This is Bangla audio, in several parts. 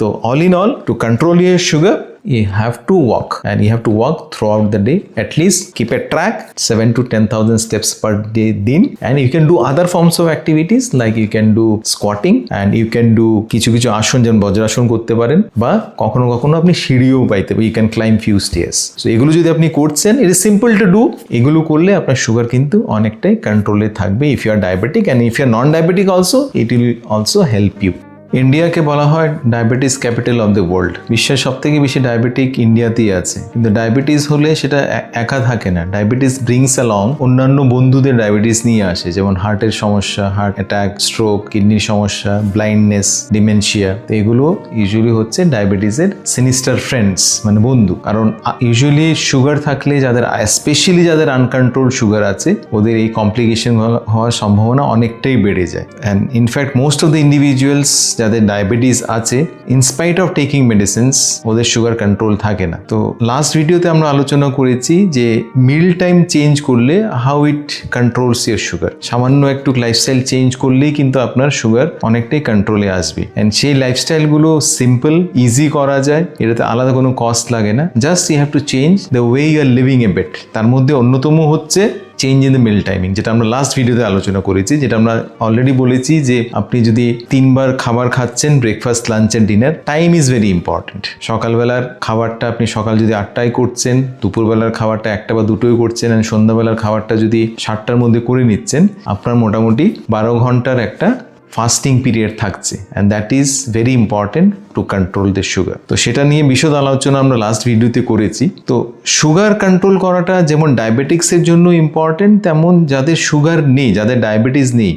তো all in all to control your sugar you have to walk. And you have to walk throughout the day. At least keep a track 7 to 10000 steps per day din. And you can do other forms of activities, like you can do squatting, and you can do কিছু কিছু আসন, যেমন বজ্রাসন করতে পারেন, বা কখনো কখনো আপনি সিঁড়িও পাইতে you can climb few stairs so এগুলো যদি আপনি করছেন it is simple to do এগুলো করলে আপনার সুগার কিন্তু অনেকটাই কন্ট্রোলে থাকবে। If you are diabetic and if you are non diabetic also it will also help you ইন্ডিয়াকে বলা হয় diabetes capital of the world. বিশ্বের সব থেকে বেশি ডায়াবেটিক ইন্ডিয়াতেই আছে। কিন্তু ডায়াবেটিস হলে সেটা একা থাকে না। ডায়াবেটিস ব্রিংস অ্যালং অন্যান্য বন্ধুদের ডায়াবেটিস নিয়ে আসে, যেমন হার্টের সমস্যা, হার্ট অ্যাটাক, স্ট্রোক, কিডনির সমস্যা, ব্লাইন্ডনেস, ডিমেনশিয়া। তো এগুলো ইউজুয়ালি হচ্ছে ডায়াবেটিসের সিনিস্টার ফ্রেন্ডস মানে বন্ধু। কারণ ইউজুয়ালি সুগার থাকলে যাদের, স্পেশালি যাদের আনকন্ট্রোল সুগার আছে, ওদের এই কমপ্লিকেশন হওয়ার সম্ভাবনা অনেকটাই বেড়ে যায়। And in fact most of the individuals যাদের ডায়াবেটিস আছে in spite of taking medicines ওদের সুগার কন্ট্রোল থাকে না। তো লাস্ট ভিডিওতে আমরা আলোচনা করেছি যে মিল টাইম চেঞ্জ করলে how it controls your sugar সামান্য একটু লাইফস্টাইল চেঞ্জ করলেই কিন্তু আপনার সুগার অনেকটাই কন্ট্রোলে আসবে। অ্যান্ড সেই লাইফস্টাইলগুলো সিম্পল ইজি করা যায়, এটাতে আলাদা কোনো কস্ট লাগে না। Just you have to change the way you are living a bet তার মধ্যে অন্যতম হচ্ছে change in the meal timing যেটা আমরা লাস্ট ভিডিওতে আলোচনা করেছি, যেটা আমরা অলরেডি বলেছি যে আপনি যদি তিনবার খাবার খাচ্ছেন breakfast lunch and dinner time is very important সকালবেলার খাবারটা আপনি সকাল যদি আটটায় করছেন, দুপুরবেলার খাবারটা একটা বা দুটোই করছেন অ্যান্ড সন্ধ্যাবেলার খাবারটা যদি সাতটার মধ্যে করে নিচ্ছেন, আপনার মোটামুটি বারো ঘণ্টার একটা ফাস্টিং পিরিয়ড থাকছে and that is very important to control the sugar তো সেটা নিয়ে বিশদ আলোচনা আমরা লাস্ট ভিডিওতে করেছি। তো সুগার কন্ট্রোল করাটা যেমন ডায়াবেটিক্সের জন্য ইম্পর্টেন্ট তেমন যাদের সুগার নেই, যাদের ডায়াবেটিস নেই,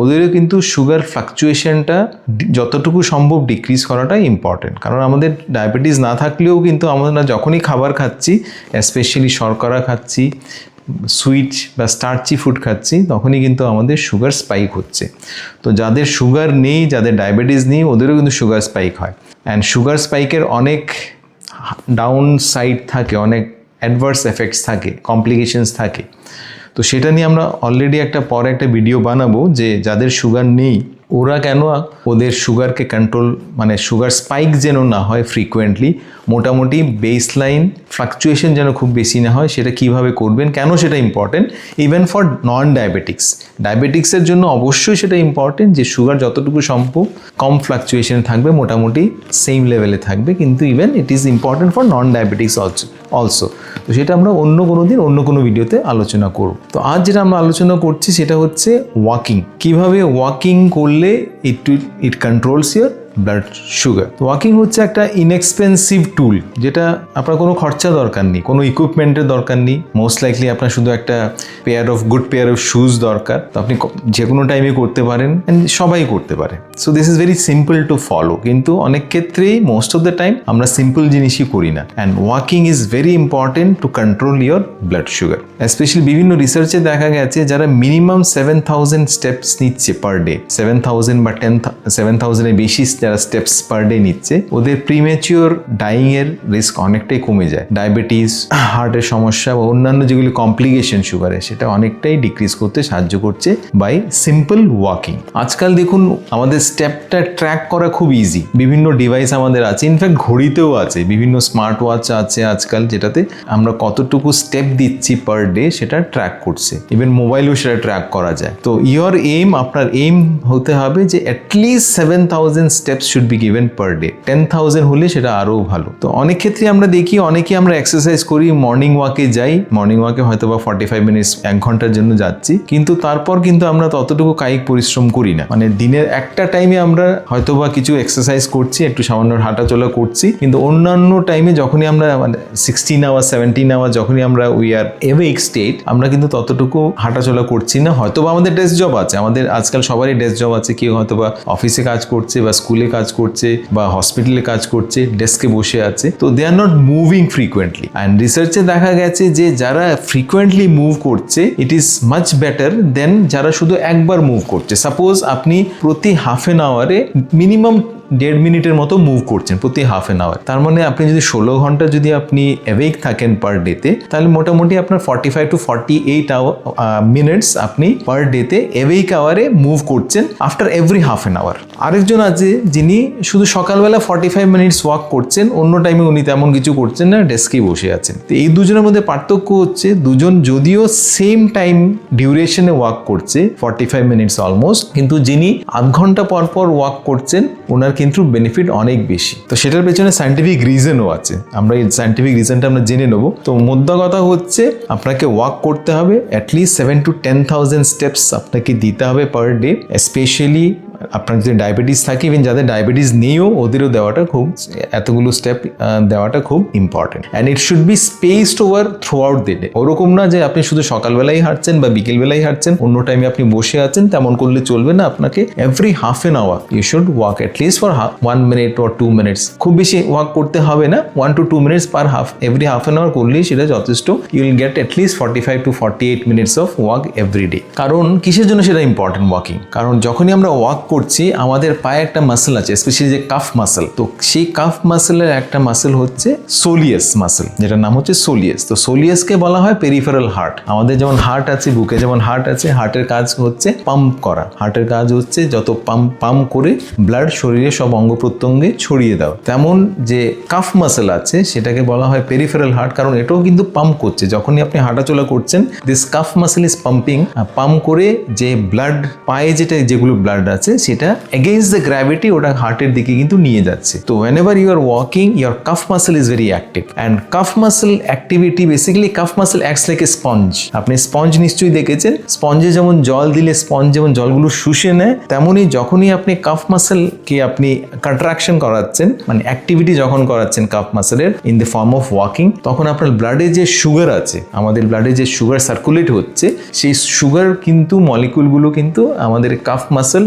ওদেরও কিন্তু সুগার ফ্লাকচুয়েশনটা যতটুকু সম্ভব ডিক্রিজ করাটাই ইম্পর্টেন্ট কারণ আমাদের ডায়াবেটিস না থাকলেও কিন্তু আমরা যখনই খাবার খাচ্ছি স্পেশালি শর্করা খাচ্ছি সুইট বা স্টার্চি ফুড খাচ্ছি, তখনই কিন্তু আমাদের সুগার স্পাইক হচ্ছে। তো যাদের সুগার নেই, যাদের ডায়াবেটিস নেই, ওদেরও কিন্তু সুগার স্পাইক হয়। অ্যান্ড সুগার স্পাইকের অনেক ডাউন সাইড থাকে, অনেক অ্যাডভার্স এফেক্টস থাকে কমপ্লিকেশনস থাকে। তো সেটা নিয়ে আমরা অলরেডি একটা পরে একটা ভিডিও বানাবো যে যাদের সুগার নেই ওরা কেন ওদের সুগারকে কন্ট্রোল মানে সুগার স্পাইক যেন না হয় ফ্রিকোয়েন্টলি মোটামুটি বেস লাইন ফ্লাকচুয়েশন যেন খুব বেশি না হয়, সেটা কীভাবে করবেন, কেন সেটা important even for non diabetics ডায়াবেটিক্সের জন্য অবশ্যই সেটা ইম্পর্টেন্ট যে সুগার যতটুকু সম্ভব কম ফ্লাকচুয়েশন থাকবে, মোটামুটি সেম লেভেলে থাকবে, কিন্তু even it is important for non diabetics also also তো সেটা আমরা অন্য কোনো দিন, অন্য কোনো ভিডিওতে আলোচনা করব। তো আজ যেটা আমরা আলোচনা করছি সেটা হচ্ছে ওয়াকিং কীভাবে ওয়াকিং করলে it it controls your blood sugar walking হচ্ছে একটা ইনএক্সপেন্সিভ টুল যেটা আপনার কোনো খরচা দরকার নেই, কোনো ইকুইপমেন্টের দরকার নেই। মোস্ট লাইকলি আপনার শুধু একটা pair of good pair of shoes দরকার। তো আপনি যে কোনো টাইমে করতে পারেন অ্যান্ড সবাই করতে পারে। So this is very simple to follow কিন্তু অনেক ক্ষেত্রেই মোস্ট অফ দ্য টাইম আমরা সিম্পল জিনিসই করি না। And walking is very important to control your blood sugar specially বিভিন্ন রিসার্চে দেখা গেছে, যারা মিনিমাম সেভেন থাউজেন্ড স্টেপস নিচ্ছে পার ডে সেভেন থাউজেন্ড বা টেন সেভেন থাউজেন্ডের বেশি যারা স্টেপস পার ডে নিচ্ছে, ওদের প্রিমেচিওর ডাইং এর রিস্ক অনেকটাই কমে যায়। ডায়াবেটিস হার্টের সমস্যা বা অন্যান্য যেগুলি কমপ্লিকেশন সুগারের সেটা অনেকটাই ডিক্রিজ করতে সাহায্য করছে বাই সিম্পল ওয়াকিং আজকাল দেখুন, আমাদের স্টেপটা ট্র্যাক করা খুব ইজি বিভিন্ন ডিভাইস আমাদের আছে ইনফ্যাক্ট ঘড়িতেও আছে, বিভিন্ন স্মার্ট ওয়াচ আছে আজকাল, যেটাতে আমরা কতটুকু স্টেপ দিচ্ছি পার ডে সেটা ট্র্যাক করছে। ইভেন মোবাইলেও সেটা ট্র্যাক করা যায়। তো ইয়োর এইম আপনার এইম হতে হবে যে at least seven thousand steps should be given per day ten thousand হলে সেটা আরও ভালো। তো অনেক ক্ষেত্রে আমরা দেখি, অনেকে আমরা এক্সারসাইজ করি মর্নিং ওয়াকে যাই। মর্নিং ওয়াকে হয়তো বা ফর্টি ফাইভ মিনিটস এক ঘণ্টার জন্য যাচ্ছি। কিন্তু তারপর কিন্তু আমরা ততটুকু কায়িক পরিশ্রম করি না। মানে দিনের একটা টাইমে আমরা হয়তো বা কিছু এক্সারসাইজ করছি, একটু সামান্য হাঁটাচলা করছি। কিন্তু অন্যান্য টাইমে যখনই আমরা মানে সিক্সটিন আওয়ার সেভেন্টিন আওয়ার যখনই আমরা উই আর এভেক স্টেট আমরা কিন্তু ততটুকু হাঁটাচলা করছি না। হয়তো বা আমাদের ডেস্ক জব আছে। আমাদের আজকাল সবারই ডেস্ক জব আছে। কেউ হয়তো বা অফিসে কাজ করছে বা স্কুলে কাজ করছে বা হসপিটালে কাজ করছে ডেস্কে বসে আছে। তো they are not moving frequently and রিসার্চে দেখা গেছে যে যারা ফ্রিকুয়েন্টলি মুভ করছে it is much better then যারা শুধু একবার মুভ করছে। সাপোজ আপনি প্রতি হাফ এন আওয়ারে মিনিমাম দেড় মিনিটের মতো মুভ করছেন প্রতি হাফ অ্যান আওয়ার তার মানে আপনি যদি ষোলো ঘণ্টা যদি আপনি অ্যাওয়েক থাকেন পার ডেতে তাহলে মোটামুটি আপনার forty five to forty eight hour minutes আপনি পার ডেতে অ্যাওয়েক আওয়ারে মুভ করছেন after every half an hour আরেকজন আছে যিনি শুধু সকালবেলা ফর্টি ফাইভ মিনিটস ওয়াক করছেন, অন্য টাইমে উনি তেমন কিছু করছেন না ডেস্কেই বসে আছেন। তো এই দুজনের মধ্যে পার্থক্য হচ্ছে দুজন যদিও সেম টাইম ডিউরেশনে ওয়াক করছে ফর্টি ফাইভ মিনিটস অলমোস্ট কিন্তু যিনি আধ ঘণ্টা পর পর ওয়াক করছেন, ওনার কিন্তু বেনিফিট অনেক বেশি। তো সেটার পেছনে সাইন্টিফিক রিজনও আছে। আমরা এই সাইন্টিফিক রিজনটা আমরা জেনে নেব। তো মোদ্দা কথা হচ্ছে, আপনাকে ওয়াক করতে হবে at least seven to ten thousand steps আপনাকে দিতে হবে পার ডে স্পেশালি আপনার যদি ডায়াবেটিস থাকে ইভেন যাদের ডায়াবেটিস নেইও, ওদেরও দেওয়াটা খুব, এতগুলো স্টেপ দেওয়াটা খুব important and it should be spaced over throughout the day ওরকম না যে আপনি শুধু সকালবেলাই হাঁটছেন বা বিকেলবেলাই হাঁটছেন, অন্য টাইমে আপনি বসে আছেন, তেমন করলে চলবে না আপনাকে। Every half an hour you should walk at least for one minute or two minutes খুব বেশি ওয়াক করতে হবে না one two two minutes per half every half an hour করলেই সেটা যথেষ্ট। You will get at least forty five to forty eight minutes of walk every day কারণ কিসের জন্য সেটা ইম্পর্টেন্ট ওয়াকিং কারণ যখনই আমরা ওয়াক করছি, আমাদের পায়ে একটা মাসেল আছে স্পেশালি যে কাফ মাসেল তো সেই কাফ মাসেলের একটা মাসেল হচ্ছে সোলিয়াস মাসেল যেটার নাম হচ্ছে সোলিয়াস তো সোলিয়াসকে বলা হয় পেরিফেরাল হার্ট আমাদের যেমন হার্ট আছে, বুকে যেমন হার্ট আছে হার্টের কাজ হচ্ছে পাম্প করা। হার্টের কাজ হচ্ছে যত পাম্প পাম্প করে ব্লাড শরীরে সব অঙ্গ প্রত্যঙ্গে ছড়িয়ে দাও তেমন যে কাফ মাসেল আছে, সেটাকে বলা হয় পেরিফেরাল হার্ট কারণ এটাও কিন্তু পাম্প করছে। যখনই আপনি হাঁটাচলা করছেন this calf muscle is pumping pump করে যে ব্লাড পায়ে যেটা, যেগুলো ব্লাড আছে সেটা এগেইনস্ট দ্য গ্র্যাভিটি ওটা হার্টের দিকে কিন্তু নিয়ে যাচ্ছে। তো whenever you are walking your calf muscle is very active and calf muscle activity basically calf muscle acts like a sponge আপনি স্পঞ্জ নিশ্চয়ই দেখেছেন। স্পঞ্জে যেমন জল দিলে স্পঞ্জ যেমন জলগুলো শুষে নেয় তেমনই যখনই আপনি কাফ মাসেলকে আপনি কন্ট্রাকশন করাচ্ছেন মানে অ্যাক্টিভিটি যখন করাচ্ছেন calf মাসেলের in the form of walking তখন আপনার ব্লাডে যে সুগার আছে, আমাদের ব্লাডে যে সুগার সার্কুলেট হচ্ছে, সেই সুগার কিন্তু মলিকুলগুলো কিন্তু আমাদের কাফ মাসেল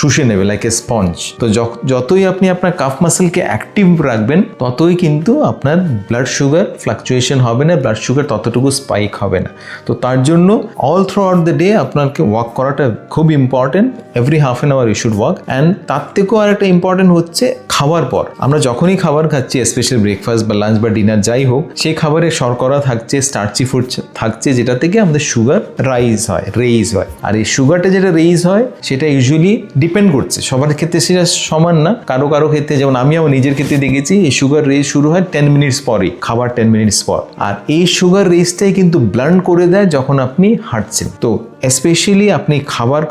শুষে নেবে লাইক এ স্পঞ্জ তো যতই আপনি আপনার কাফ মাসেলকে অ্যাক্টিভ রাখবেন, ততই কিন্তু আপনার ব্লাড সুগার ফ্লাকচুয়েশন হবে না ব্লাড সুগার ততটুকু স্পাইক হবে না। তো তার জন্য all throughout the day আপনাকে ওয়াক করাটা খুব important every half an hour you should walk and তার থেকেও আর একটা ইম্পর্টেন্ট হচ্ছে খাবার পর। আমরা যখনই খাবার খাচ্ছি স্পেশাল ব্রেকফাস্ট বা লাঞ্চ বা ডিনার যাই হোক, সেই খাবারে শর্করা থাকছে স্টার্চি ফুড থাকছে, যেটা থেকে আমাদের সুগার রাইজ হয় রেইজ হয়। আর এই সুগারটা যেটা রেইজ হয়, সেটা ইউজুয়ালি ডিপেন্ড করছে। সবার ক্ষেত্রে সেটা সমান না। কারও কারও ক্ষেত্রে যেমন আমি আমার নিজের ক্ষেত্রে দেখেছি, এই সুগার রেস শুরু হয় টেন মিনিটস পরে খাবার টেন মিনিটস পর। আর এই সুগার রেসটাই কিন্তু ব্লান্ড করে দেয় যখন আপনি হাঁটছেন। তো স্পেশালি আপনি খাবার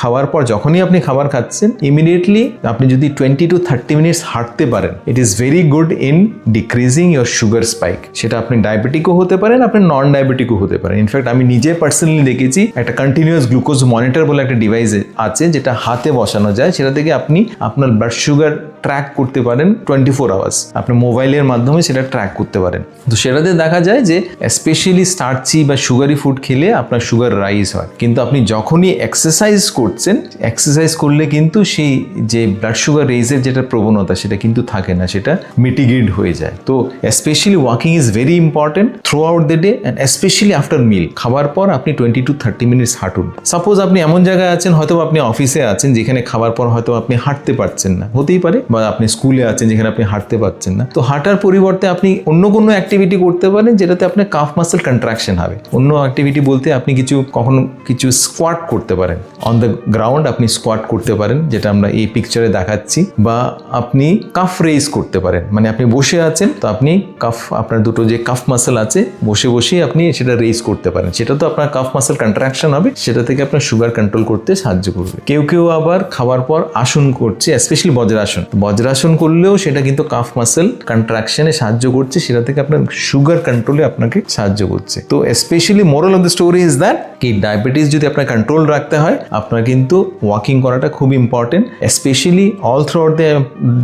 খাওয়ার পর যখনই আপনি খাবার খাচ্ছেন ইমিডিয়েটলি আপনি যদি টোয়েন্টি টু থার্টি মিনিটস হাঁটতে পারেন it is very good in decreasing your sugar spike সেটা আপনি ডায়াবেটিকও হতে পারেন, আপনি নন ডায়াবেটিকও হতে পারেন। ইনফ্যাক্ট আমি নিজে পার্সোনালি দেখেছি, একটা কন্টিনিউয়াস গ্লুকোজ মনিটর বলে একটা ডিভাইস আছে, যেটা হাতে বসানো যায়। সেটা থেকে আপনি আপনার ব্লাড সুগার ট্র্যাক করতে পারেন টোয়েন্টি ফোর আওয়ার্স আপনি মোবাইলের মাধ্যমে সেটা ট্র্যাক করতে পারেন। তো সেটাতে দেখা যায় যে স্পেশালি স্টার্চি বা সুগারি ফুড খেলে আপনার সুগার রাইজ হয়। কিন্তু আপনি যখনই এক্সারসাইজ করছেন এক্সারসাইজ করলে কিন্তু সেই যে ব্লাড সুগার রেইজের যেটা প্রবণতা, সেটা কিন্তু থাকে না, সেটা মিটিগেট হয়ে যায়। তো specially walking is very important throughout the day and specially after meal খাবার পর আপনি টোয়েন্টি টু থার্টি মিনিটস হাঁটুন। সাপোজ আপনি এমন জায়গায় আছেন, হয়তো আপনি অফিসে আছেন, যেখানে খাবার পর হয়তো আপনি হাঁটতে পারছেন না। হতেই পারে, বা আপনি স্কুলে আছেন, যেখানে আপনি হাঁটতে পারছেন না। তো হাঁটার পরিবর্তে আপনি অন্য কোনো অ্যাক্টিভিটি করতে পারেন, যেটাতে আপনার কাফ মাসেল কন্ট্রাকশন হবে। অন্য অ্যাক্টিভিটি বলতে আপনি কিছু কখনো কিছু স্কোয়াট করতে পারেন। অন দ্য গ্রাউন্ড আপনি স্কোয়াট করতে পারেন, যেটা আমরা এই পিকচারে দেখাচ্ছি, বা আপনি কাফ রেইজ করতে পারেন। মানে আপনি বসে আছেন, তো আপনি কাফ আপনার দুটো যে কাফ মাসেল আছে, বসে বসেই আপনি সেটা রেইজ করতে পারেন। সেটা তো আপনার কাফ মাসেল কন্ট্রাকশন হবে, সেটা থেকে আপনার সুগার কন্ট্রোল করতে সাহায্য করবে। কেউ কেউ আবার খাবার পর আসন করছে স্পেশালি বজ্রাসন। বজ্রাসন করলেও সেটা কিন্তু কাফ মাসেল কন্ট্রাকশনে সাহায্য করছে, সেটা থেকে আপনার সুগার কন্ট্রোলে আপনাকে সাহায্য করছে। তো specially moral of the story is that কি ডায়াবেটিস যদি আপনার কন্ট্রোল রাখতে হয়, আপনার কিন্তু ওয়াকিং করাটা খুব important specially all throughout the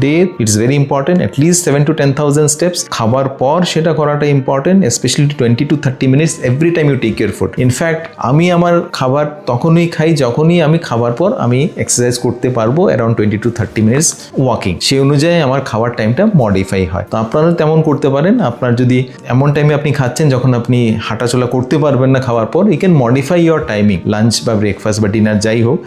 day it's very important at least seven to ten thousand steps খাবার পর সেটা করাটা important specially twenty to thirty minutes every time you take your food in fact আমি আমার খাবার তখনই খাই, যখনই আমি খাবার পর আমি এক্সারসাইজ করতে পারব around twenty to thirty minutes walking সেই অনুযায়ী আমার খাবার টাইমটা মডিফাই হয়। তো আপনারা তেমন করতে পারেন। আপনার যদি এমন টাইমে আপনি খাচ্ছেন, যখন আপনি হাঁটাচলা করতে পারবেন না খাওয়ার পর you can modify your timing lunch বা ব্রেকফাস্ট বা ডিনার যাই হোক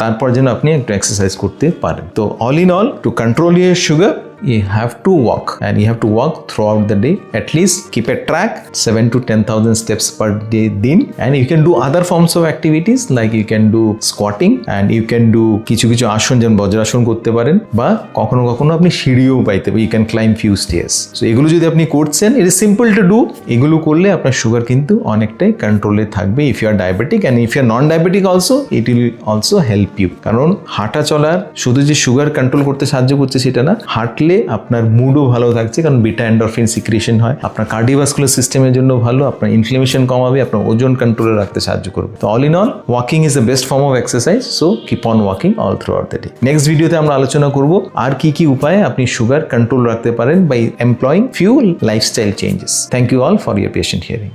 তারপর যেন আপনি একটু এক্সারসাইজ করতে পারেন। তো all in all to control your sugar you have to walk and you have to walk throughout the day. At least keep a track 7 to 10000 steps per day din. And you can do other forms of activities, like you can do squatting and you can do কিছু কিছু আসন যেমন বজ্রাসন করতে পারেন বা কখনো কখনো আপনি সিঁড়িও পাইতে you can climb few stairs so এগুলো যদি আপনি করছেন it is simple to do এগুলো করলে আপনার সুগার কিন্তু অনেকটাই কন্ট্রোলে থাকবে if you are diabetic and if you are non diabetic also it will also help you কারণ হাঁটা চলার, শুধু যে সুগার কন্ট্রোল করতে সাহায্য করছে সেটা না, হাঁটলে আপনার মুডও ভালো থাকছে, কারণ বিটা এন্ডরফিন সিক্রিয়েশন হয়। আপনার কার্ডিওভাস্কুলার সিস্টেমের জন্য ভালো, আপনার ইনফ্লেমেশন কমাবে, আপনার ওজন কন্ট্রোলে রাখতে সাহায্য করবে। তো all in all walking is the best form of exercise so keep on walking all throughout the day next ভিডিওতে আমরা আলোচনা করব আর কি কি উপায়ে আপনি সুগার কন্ট্রোল রাখতে পারেন by employing few lifestyle changes thank you all for your patient hearing